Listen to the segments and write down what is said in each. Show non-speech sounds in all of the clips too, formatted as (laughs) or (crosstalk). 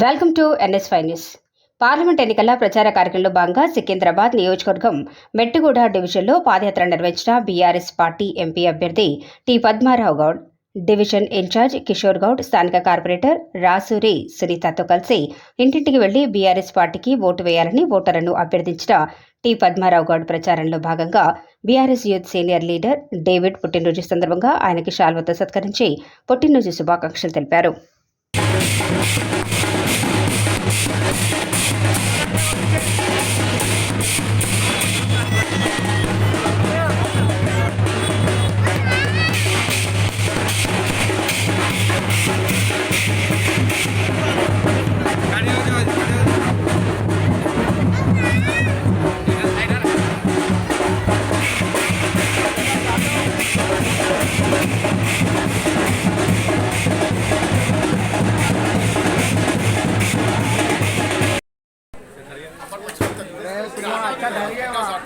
Welcome to NS five news. Parliament ఎన్నికల ప్రచార కార్యక్రమంలో భాగంగా సికింద్రాబాద్ నియోజకవర్గం మెట్టుగూడ డివిజన్లో పాదయాత్ర నిర్వహించిన బీఆర్ఎస్ పార్టీ ఎంపీ అభ్యర్థి T Padmarao Goud division in charge Kishore Goud స్థానిక కార్పొరేటర్ రాసూరి సునీతతో కలిసి ఇంటింటికి వెళ్ళి బీఆర్ఎస్ పార్టీకి ఓటు వేయాలని ఓటర్లను అభ్యర్థించిన టి పద్మారావు గౌడ్ ప్రచారంలో భాగంగా BRS youth senior leader David పుట్టినరోజు సందర్భంగా ఆయనకి శాల్వతో సత్కరించి పుట్టినరోజు శుభాకాంక్షలు తెలిపారు. कितना अच्छा ढल गया वहाँ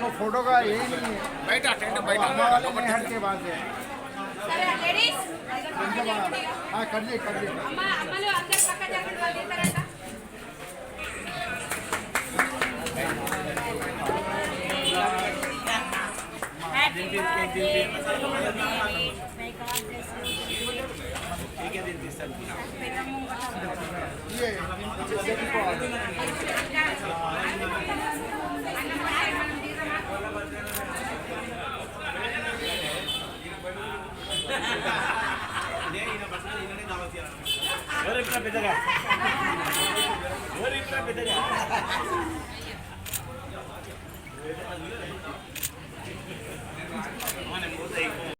वो फ़ोटो का यही नहीं है बैठा टेंट बैठा वाले में हट के बात है हाँ कर लिए कर लिए ये (laughs) పెద్దగా.